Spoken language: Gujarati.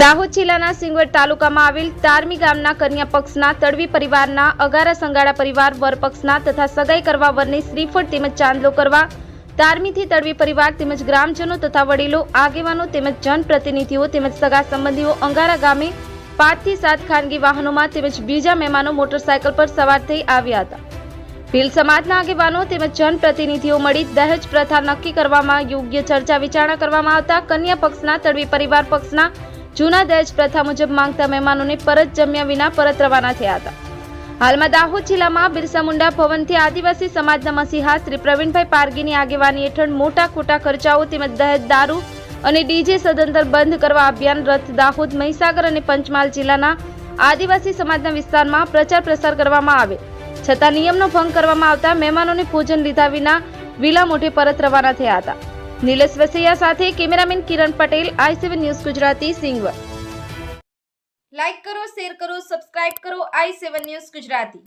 દાહોદ જિલ્લાના સિંગવડ તાલુકામાં આવેલ તારમી ગામના કન્યા પક્ષના તડવી પરિવારના અગારા સંગાડા પરિવાર, વર પક્ષના તથા સગાઈ કરવા વરની શ્રીફળ તેમજ ચાંદલો કરવા તારમીથી તડવી પરિવાર તેમજ ગ્રામજનો તથા વડીલો, આગેવાનો તેમજ જનપ્રતિનિધિઓ તેમજ સગા સંબંધીઓ અંગારા ગામે પાંચથી સાત ખાનગી વાહનોમાં તેમજ બીજા મહેમાનો મોટરસાયકલ પર સવાર થઈ આવ્યા હતા. ભીલ સમાજના આગેવાનો તેમજ જનપ્રતિનિધિઓ મળી દહેજ પ્રથા નક્કી કરવામાં યોગ્ય ચર્ચા વિચારણા કરવામાં આવતા કન્યા પક્ષના તડવી પરિવાર પક્ષના જૂના દહેજ પ્રથા મુજબ માંગતા મહેમાનોને પરત જમ્યા વિના પરત રવાના થયા હતા. હાલમાં દાહોદ જિલ્લામાં બિરસા મુંડા ભવનથી આદિવાસી સમાજના મસીહા શ્રી પ્રવીણભાઈ પારગીની આગેવાની હેઠળ મોટા ખોટા ખર્ચાઓ તેમજ દહેજ દારૂ અને ડીજે સદંતર બંધ કરવા અભિયાન રથ દાહોદ, મહીસાગર અને પંચમહાલ જિલ્લાના આદિવાસી સમાજના વિસ્તારમાં પ્રચાર પ્રસાર કરવામાં આવે. છતાં નિયમનો ભંગ કરવામાં આવતા મહેમાનોને ભોજન લીધા વિના વિલા મોઢે પરત રવાના થયા હતા. નિલેશ વસૈયા સાથે cameraman Kiran Patel, I seven news Gujarati સિંગવર like કરો, શેર કરો, સબસ્ક્રાઇબ કરો, આઈ સેવન ન્યૂઝ ગુજરાતી.